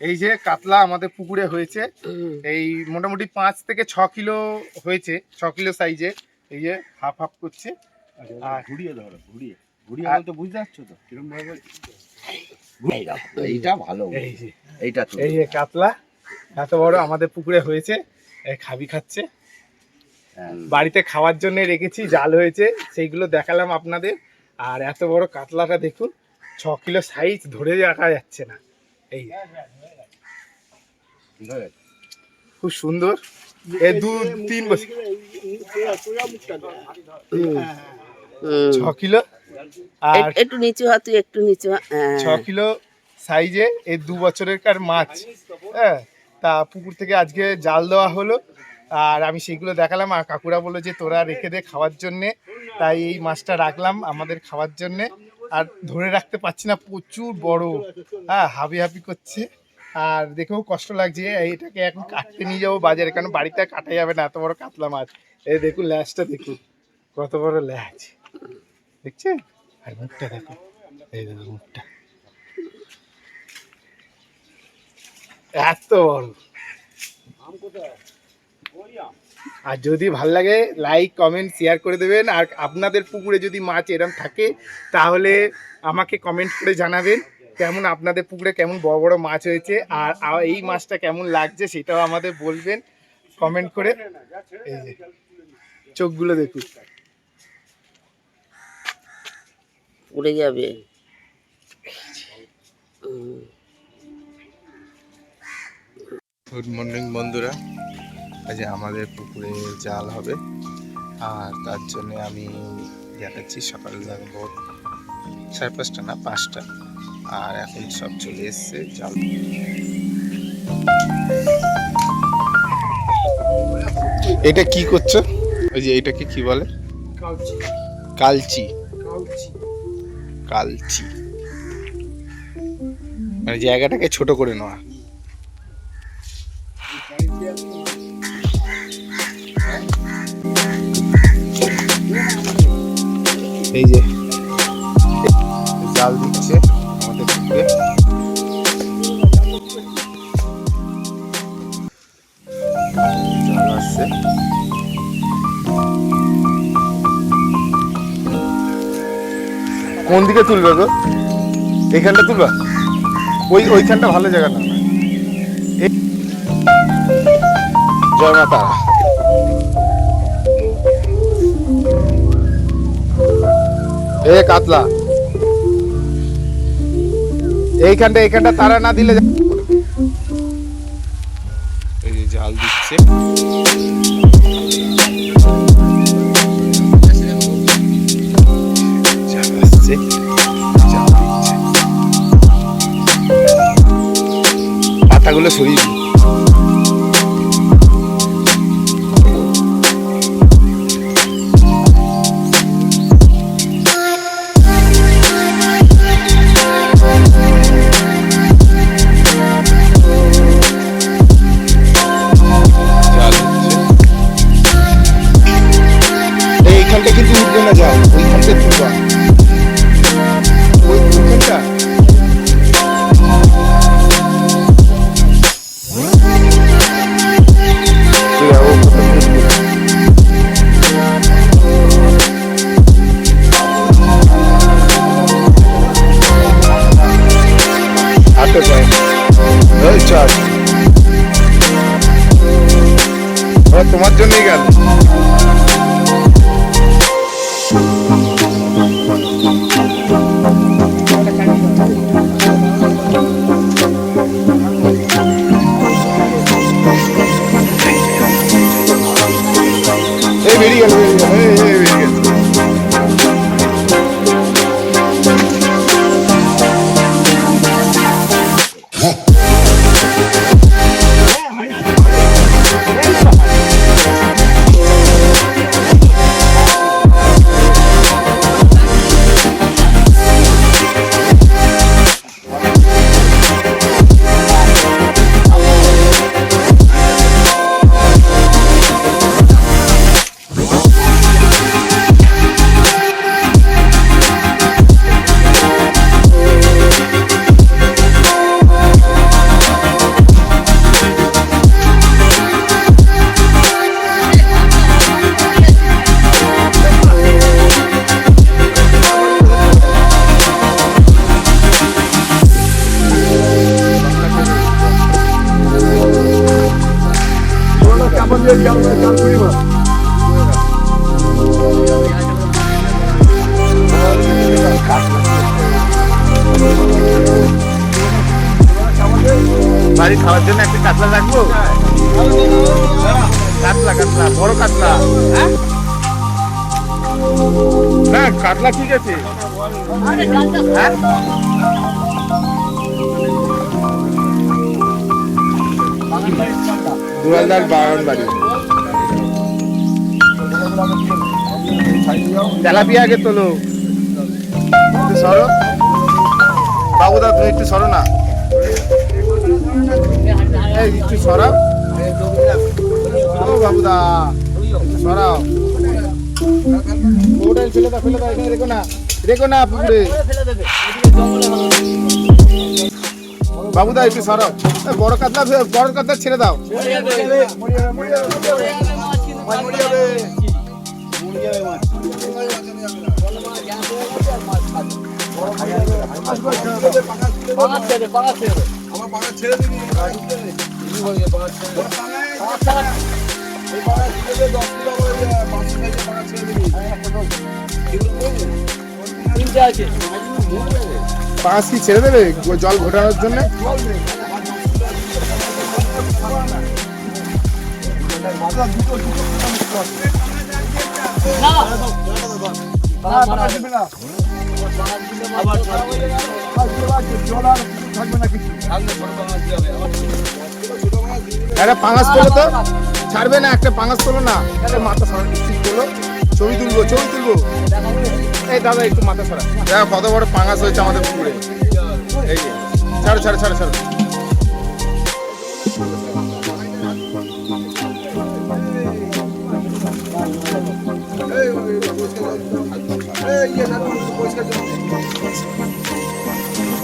এই যে কাতলা আমাদের পুকুরে হয়েছে এই মোটামুটি পাঁচ থেকে ছ কিলো হয়েছে ছ কিলো সাইজে এই যে হাফ হাফ করছে। আর- ঘুরিয়ে ধরো ঘুরিয়ে। ঘুরিয়ে বলতে বুঝতে পারছ তো? কিরম ভাবে? এইটা ভালো এই যে এইটা এই যে কাতলা এত বড় আমাদের পুকুরে হয়েছে এই খাবি খাচ্ছে। হ্যাঁ। বাড়িতে খাওয়ার জন্য রেখেছি জাল হয়েছে সেইগুলো দেখালাম আপনাদের। আর এত বড় কাতলাটা দেখুন ছ কিলো সাইজ ধরে রাখা যাচ্ছে না। এই খুব সুন্দর। এ দু তিন বছর। ছ কিলো। আর একটু নিচু হাত তুই একটু নিচু হ্যাঁ। ছ কিলো সাইজে এই দু বছরের কার মাছ। হ্যাঁ তা পুকুর থেকে আজকে জাল দেওয়া হলো। আর আমি সেগুলো দেখালাম। আর কাকুরা বলল যে তোরা রেখে দে খাওয়ার জন্যে। তাই এই মাছটা রাখলাম আমাদের খাওয়ার জন্যে। আর ধরে রাখতে পারছি না, প্রচুর বড়। হ্যাঁ হাবি হাবি করছে। আর দেখেও কষ্ট লাগছে এটাকে এখন কাটতে নিয়ে যাব বাজারে, কারণ বাড়িতে কাটা যাবে না, এত বড় কাতলা মাছ। এই দেখুন ল্যাচটা, দেখুন। কত বড় ল্যাচ। দেখছেন? আর মুখটা দেখো। এই দেখুন মুখটা। এত বড়। আর যদি ভালো লাগে লাইক কমেন্ট শেয়ার করে দেবেন। আর আপনাদের পুকুরে যদি মাছ এরম থাকে তাহলে আমাকে কমেন্ট করে জানাবেন কেমন আপনাদের পুকুরে কেমন বড় বড় মাছ হয়েছে আর এই মাছটা কেমন লাগছে সেটাও আমাদের বলবেন কমেন্ট করে। এই যে চোখগুলো দেখুন। উড়ে যাবে। গুড মর্নিং বন্ধুরা। আজ আমাদের পুকুরে জাল হবে। আর তার জন্য আমি দেখাচ্ছি সকাল ভোর সাড়ে পাঁচটা না পাঁচটা। আর এখন সব চলে এসছে জাল। এটা কি করছ? ওই যে এটাকে কি বলে? কালচি। কালচি। মানে জায়গাটাকে ছোট করে নেওয়া। এই যে জাল দিচ্ছে আমাদের পুকুরে কোন দিকে তুলবে গো? এইখানটা তুলবা? ওই, ওইখানটা ভালো জায়গা না। জয় মা এইখানটা এইখানটা তারা না দিলে জাল দিচ্ছে। পাতাগুলো সরিয়ে এইখানটা কিন্তু উঠবে না জাল ওইখানটা তুলবা ওই ওইখানটা তোমার জন্যই গেল এই কাতলা ঠিক আছে। হ্যাঁ? বাগান তেলাপিয়া সরো। বাবুদা তুমি একটু সরো না। একটু সরাও। বাবুদা সরাও। ওটাই ফেলে দাও ফেলে দাও, এখানে রেখো না রেখো না পুকুরে। বাবুদা একটু সরাও। বড় কাতলা বড় কাতলা ছেড়ে দাও। পাঁচ কি ছেড়ে দেবে জল ঘোটানোর জন্য? একটা পাঙাশ তোলো তো? ছাড়বে না, একটা পাঙাশ তোলো না। মাথা সরা ঠিক তোলো ছবি তুলবো ছবি তুলবো। এই দাদা, একটু মাথা সরা। দেখো কত বড় পাঙাশ হয়েছে আমাদের পুকুরে। এই যে, ছাড়ো ছাড়ো ছাড়ো ছাড়ো।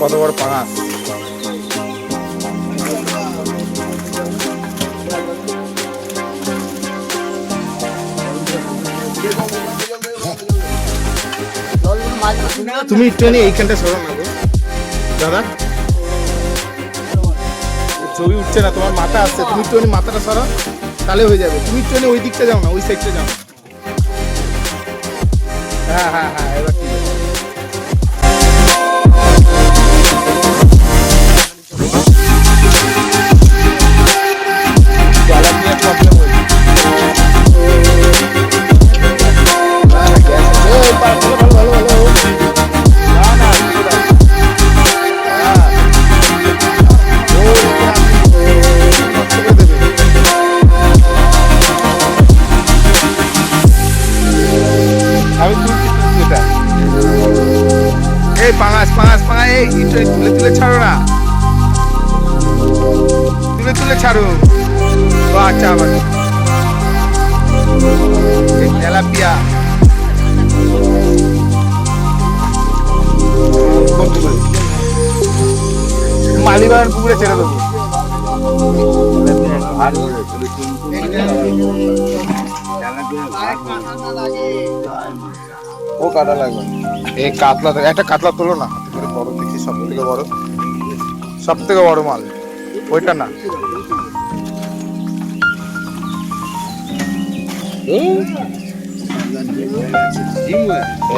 কত বড় পাঙাশ তুমি একটুখানি এইখানটা সরো না গো। দাদা, ছবি উঠছে না, তোমার মাথা আসছে তুমি একটু মাথাটা সরো, তাহলে হয়ে যাবে। তুমি একটু ওই দিকটা যাও না, ওই সাইডটা যাও। হ্যাঁ হ্যাঁ হ্যাঁ। মালিবাগান পুকুরে ছেড়ে দেবো। ও কাটা লাগবে। এই কাতলা একটা কাতলা তোলো না। বড় দেখি সব থেকে বড়। সব থেকে বড় মাল। ওইটা না।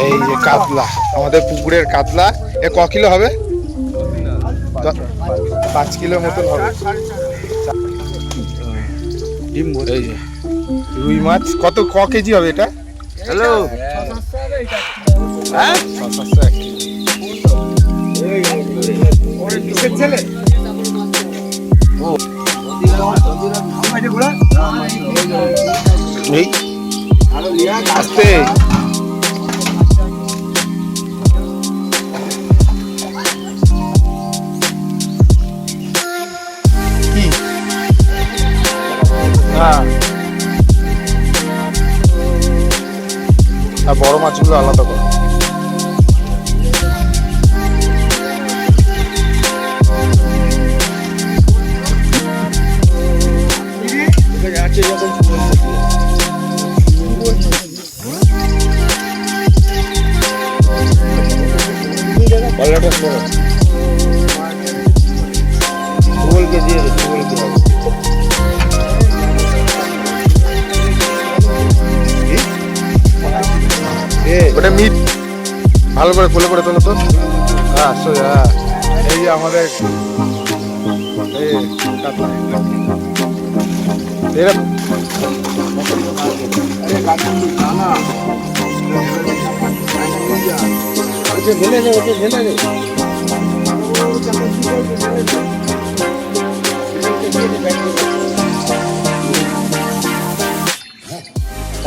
এই যে কাতলা, আমাদের পুকুরের কাতলা। এ ক কিলো হবে? পাঁচ কিলো মতন হবে। এই যে। রুই মাছ কত ক কেজি হবে এটা? হ্যালো। কলাটা সরো ফুলকে দিয়ে দে ফুলকে ওটা মিট। ভালো করে খুলে করে তোলো তো। হ্যাঁ সোজা হ্যাঁ। এই আমাদের এই কাতলা এরা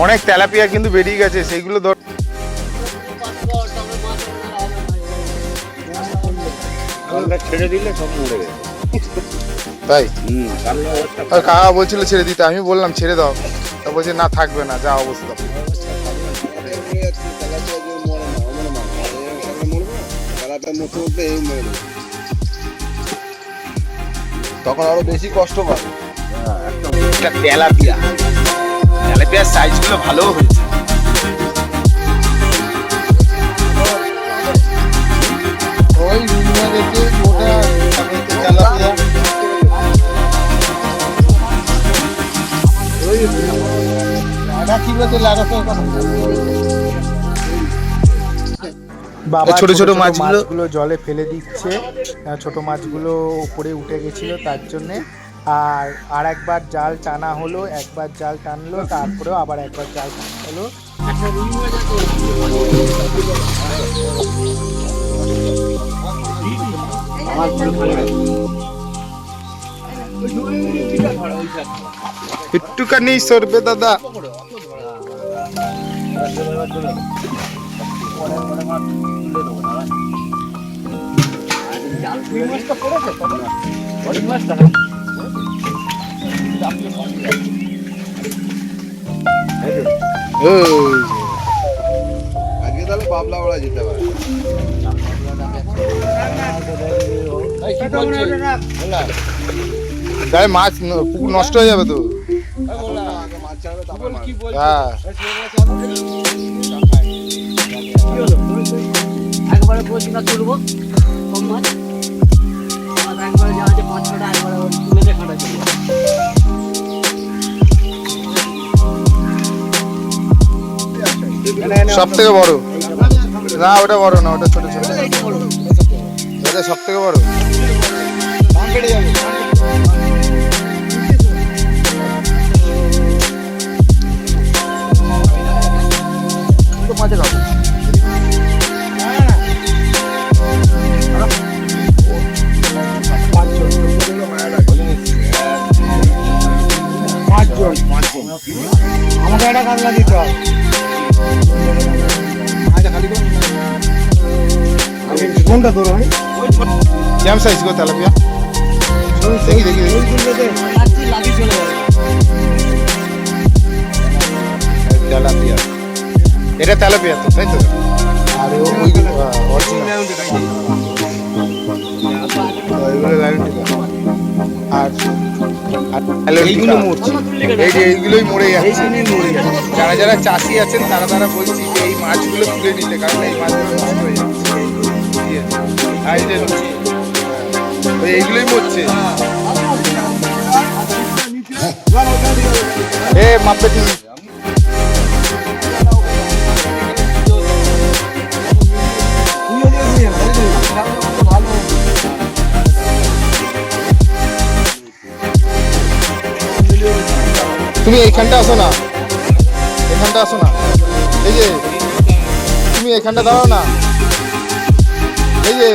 অনেক তেলাপিয়া কিন্তু বেরিয়ে গেছে সেইগুলো ধর। ছেড়ে দিলে সব মরে গেছে তাই? কাকা বলছিল ছেড়ে দিতে আমি বললাম ছেড়ে দাও। তা বলছে না থাকবে না যা অবস্থা। তখন আরও বেশি কষ্ট পাবে এটা তেলাপিয়া। তেলাপিয়ার সাইজগুলো ভালো হয়েছে। ওই রুমিয়া দেখে ওটা তেলাপিয়া। বাবা ছোট ছোট মাছগুলো জলে ফেলে দিচ্ছে ছোট মাছগুলো উপরে উঠে গেছিল তার জন্যে আর আর একবার জাল টানা হলো একবার জাল টানলো তারপরেও আবার একবার জাল টানা হলো একটুখানি সরবে দাদা আজকে তাহলে বাবলা ওরা যেতে পারে মাছ পুকুর নষ্ট হয়ে যাবে তো। হ্যাঁ। একবারে বলছি না তুলবো? কম মাছ? একবারে যাওয়া আছে পাঁচ ছটা একবারে তুলে খাটা চলে সব থেকে বড়? না ওটা বড় না ওটা ছোট ছোট। ওটা সব থেকে বড় আমাকে কেমন সাইজ গো তেলাপিয়া দেখি দেখি দেখি তেলাপিয়া এটা তেলাপিয়া তো, তাই তো? আর এইগুলো মরছে। এই যে এইগুলোই মরে যাচ্ছে। যারা যারা চাষি আছেন, তারা তারা বলছি যে এই মাছগুলো তুলে নিতে, কারণ এই মাছগুলো নষ্ট হয়ে এ, মাপে তুমি তুমি এইখানটা আসো না। এখানটা আসো না। এই যে, তুমি এখানটা দাঁড়াও না। এই যে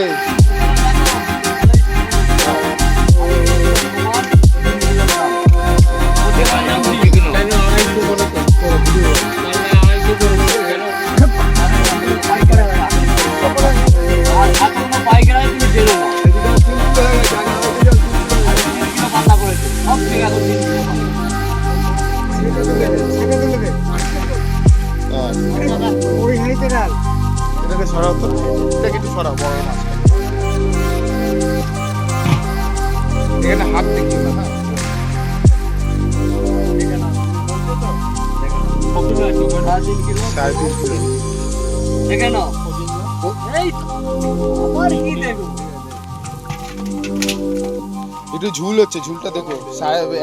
দুটো ঝুল হচ্ছে, ঝুলটা দেখো।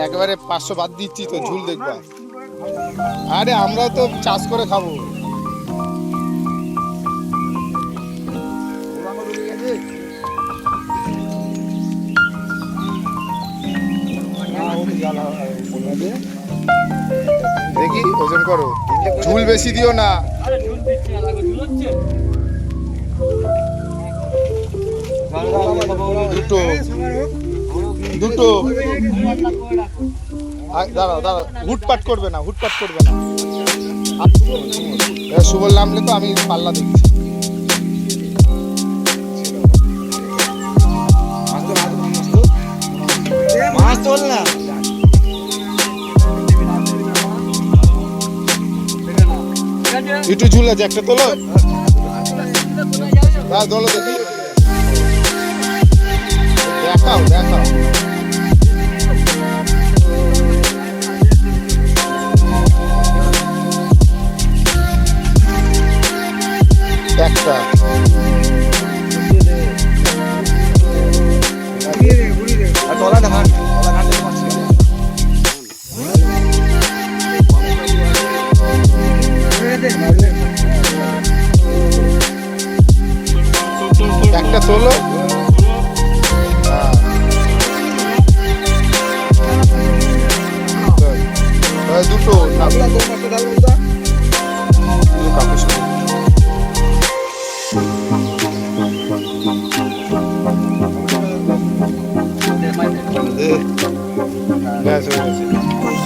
একেবারে পাঁচশো বাদ দিচ্ছি তো, ঝুল দেখব আরে। আমরা তো চাষ করে খাব। দেখি, ওজন করো। ঝুল বেশি দিও না। দুটো। দুটো। দাঁড়াও দাঁড়াও। হুটপাট করবে না হুটপাট করবে না। সুবল নামলে তো আমি পাল্লা দিচ্ছি মাছ তোল না। একটু ঝুল আছে একটা তোলো। তোলো দেখি। দেখাও দেখাও। একটা তলা ঘাটে একটা তোলো হ্যাঁ। দুটো from the Nazareth.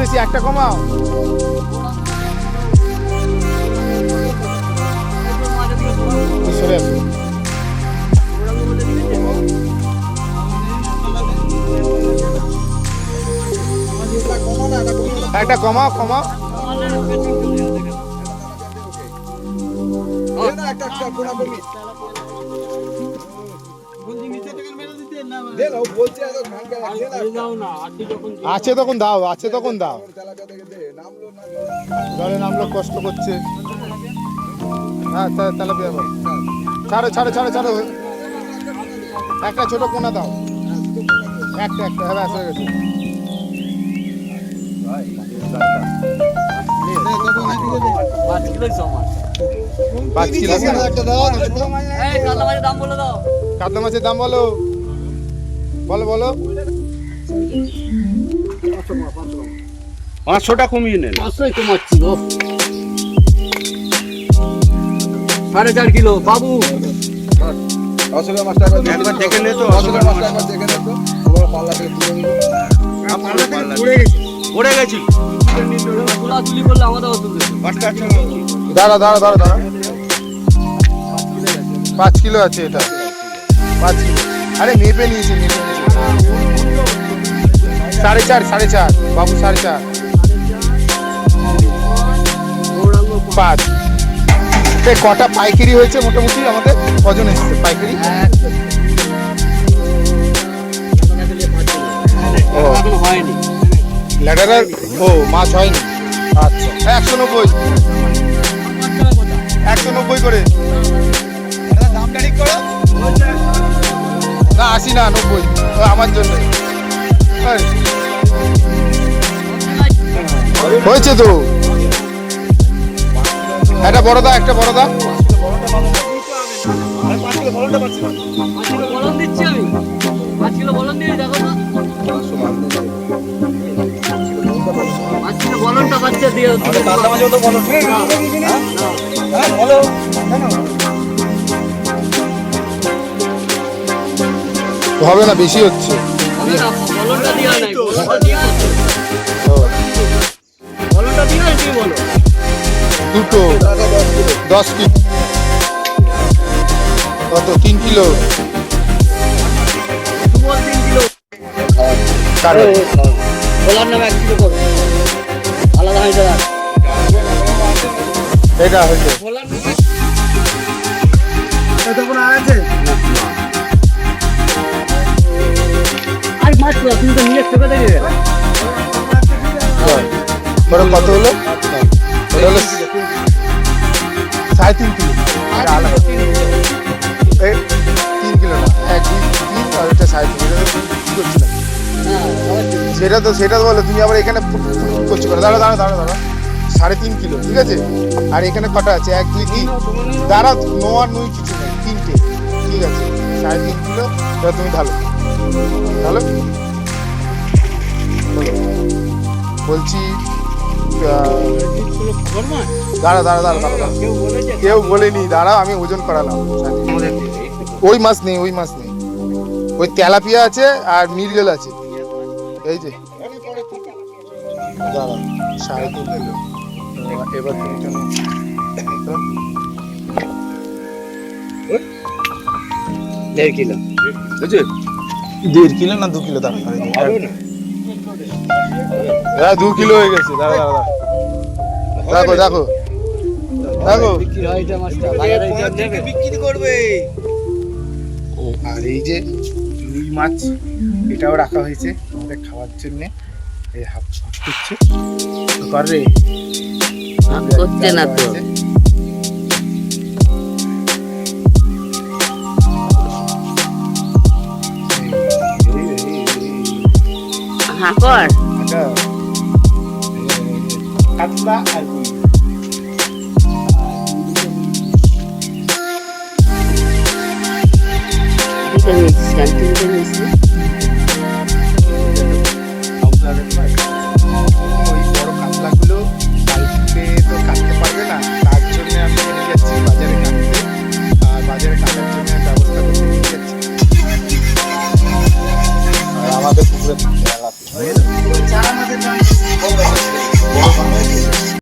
বেশি একটা কমাও। একটু কমাও কমাও। একটা একটা আছে তখন দাও আছে তখন দাও। জলে নামলো কষ্ট করছে। হ্যাঁ তা- তেলাপিয়া ছাড়ো ছাড়ো ছাড়ো ছাড়ো। একটা ছোট কোনা দাও। একটা একটা হ্যাঁ ব্যাস গেছে। পাঁচ কিলোই পাঁচ কিলো। একটা কাতলা মাছের দাম বলে কাতলা মাছের দাম বলো। বলো বলো। পাঁচশোটা কমিয়ে নেন পাঁচশোই কমাচ্ছি গো। সাড়ে চার কিলো বাবু। অশোকের মাছটা একবার দেখে নে তো, অশোকের মাছটা একবার দেখে নে তো। ওগুলো পাল্লা থেকে তুলে নিলো। পড়ে গেছি। তুলি করলে আমাদের তুলবে দাঁড়া দাঁড়া দাঁড়া দাঁড়া। পাঁচ কিলো আছে এটা। পাঁচ কিলো। আরে মেপে নিয়েছি মেপে সাড়ে চার সাড়ে চার। বাবু, সাড়ে চার। পাঁচ। কটা পাইকারি হয়েছে মোটামুটি আমাদের? কজন এসছে পাইকারি? হয়নি ল্যাডারার? ও, মাছ হয়নি। আচ্ছা। একশো নব্বই। একশো নব্বই করো। না আশি না নব্বই। আমার জন্য। হয়েছে তো। একটা বড় দা একটা বড় দা। পাঁচ কিলো বলন হবে না বেশি হচ্ছে। দুটো দশ কিলো। কত? তিন কিলো। বলার নামে এক করো। আলাদা হয়ে যাবে এটা হয়েছে। বলার নামে ওটা কত হলো? ওটা হলো সাড়ে তিন কিলো। আলাদা। তিন কিলো না। এক দুই তিন আর ওটা সাড়ে তিন। হ্যাঁ। সেটা তো সেটা তো বলো, তুমি আবার এখানে করছ করে দাঁড়া দাঁড়া দাঁড়া দাঁড়া সাড়ে তিন কিলো, ঠিক আছে? আর এখানে কটা আছে? এক, দুই, তিন। দাঁড়া নো আর নুই কিছু নেই। তিনটে, ঠিক আছে? সাড়ে তিন কিলো এবার তুমি ঢালো। বলো। বলছি দাঁড়া দাঁড়া দাঁড়া দাঁড়া দাঁড়া। কেউ বলেনি দাঁড়াও আমি ওজন করালাম। ওই মাছ নেই ওই মাছ নেই। ওই তেলাপিয়া আছে আর মিরগেল আছে। এই যে। দাঁড়া সাড়ে তিন কিলো। এবার তুমি কেন? দেড় কিলো। বুঝলি দেড় কিলো না দু কিলো না হ্যাঁ দু কিলো হয়ে গেছে দাঁড়া দাঁড়া দেখো দেখো। দেখো। বিক্রি হয় করবে আর এই যে রুই মাছ এটাও রাখা হয়েছে আমাদের খাওয়ার জন্যে। এই হাফ হাফ করছে। তো পারবে? করছে না তো। হ্যাঁ কর আচ্ছা কাতলা আর রুই দুটো নিয়েছিস কেন তিনটে নিয়েছিস